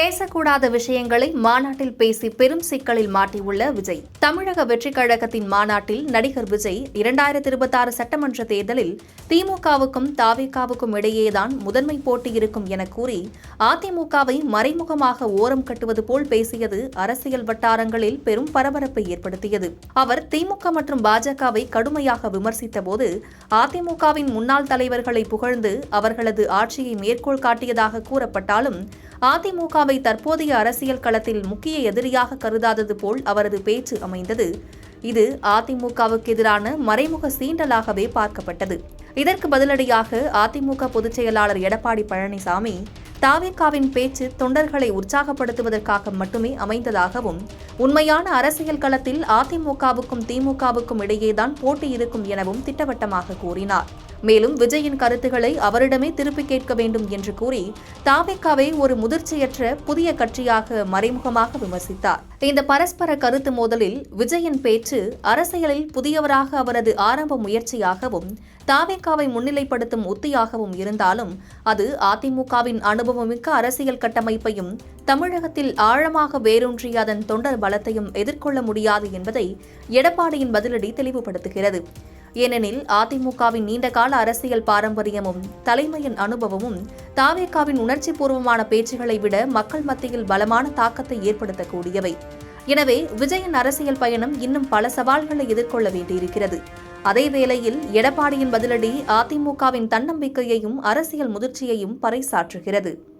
பேசக்கூடாத விஷயங்களை மாநாட்டில் பேசி பெரும் சிக்கலில் மாட்டியுள்ள விஜய். தமிழக வெற்றிக் கழகத்தின் மாநாட்டில் நடிகர் விஜய் இரண்டாயிரத்தி இருபத்தி ஆறு சட்டமன்ற தேர்தலில் திமுகவுக்கும் தாவேகாவுக்கும் இடையேதான் முதன்மை போட்டி இருக்கும் என கூறி அதிமுகவை மறைமுகமாக ஓரம் கட்டுவது போல் பேசியது அரசியல் வட்டாரங்களில் பெரும் பரபரப்பை ஏற்படுத்தியது. அவர் திமுக மற்றும் பாஜகவை கடுமையாக விமர்சித்த போது அதிமுகவின் முன்னாள் தலைவர்களை புகழ்ந்து அவர்களது ஆட்சியை மேற்கோள் காட்டியதாக கூறப்பட்டாலும் அதிமுகவை தற்போதைய அரசியல் களத்தில் முக்கிய எதிரியாக கருதாதது போல் அவரது பேச்சு அமைந்தது. இது அதிமுகவுக்கு எதிரான மறைமுக சீண்டலாகவே பார்க்கப்பட்டது. இதற்கு பதிலடியாக அதிமுக பொதுச் செயலாளர் எடப்பாடி பழனிசாமி தாவேகாவின் பேச்சு தொண்டர்களை உற்சாகப்படுத்துவதற்காக மட்டுமே அமைந்ததாகவும் உண்மையான அரசியல் களத்தில் அதிமுகவுக்கும் திமுகவுக்கும் இடையேதான் போட்டி இருக்கும் எனவும் திட்டவட்டமாக கூறினார். மேலும் விஜயின் கருத்துக்களை அவரிடமே திருப்பி கேட்க வேண்டும் என்று கூறி தாவேக்காவை ஒரு முதிர்ச்சியற்ற புதிய கட்சியாக மறைமுகமாக விமர்சித்தார். இந்த பரஸ்பர கருத்து மோதலில் விஜயின் பேச்சு அரசியலில் புதியவராக அவரது ஆரம்ப முயற்சியாகவும் தாவேக்காவை முன்னிலைப்படுத்தும் உத்தியாகவும் இருந்தாலும் அது அதிமுகவின் அனுபவமிக்க அரசியல் கட்டமைப்பையும் தமிழகத்தில் ஆழமாக வேரூன்றிய அதன் தொண்டர் பலத்தையும் எதிர்கொள்ள முடியாது என்பதை எடப்பாடியின் பதிலடி தெளிவுபடுத்துகிறது. ஏனெனில் அதிமுகவின் நீண்டகால அரசியல் பாரம்பரியமும் தலைமையின் அனுபவமும் தாவேக்காவின் உணர்ச்சி பூர்வமான பேச்சுகளை விட மக்கள் மத்தியில் பலமான தாக்கத்தை ஏற்படுத்தக்கூடியவை. எனவே விஜயின் அரசியல் பயணம் இன்னும் பல சவால்களை எதிர்கொள்ள வேண்டியிருக்கிறது. அதே வேளையில் எடப்பாடியின் பதிலடி அதிமுகவின் தன்னம்பிக்கையையும் அரசியல் முதிர்ச்சியையும் பறைசாற்றுகிறது.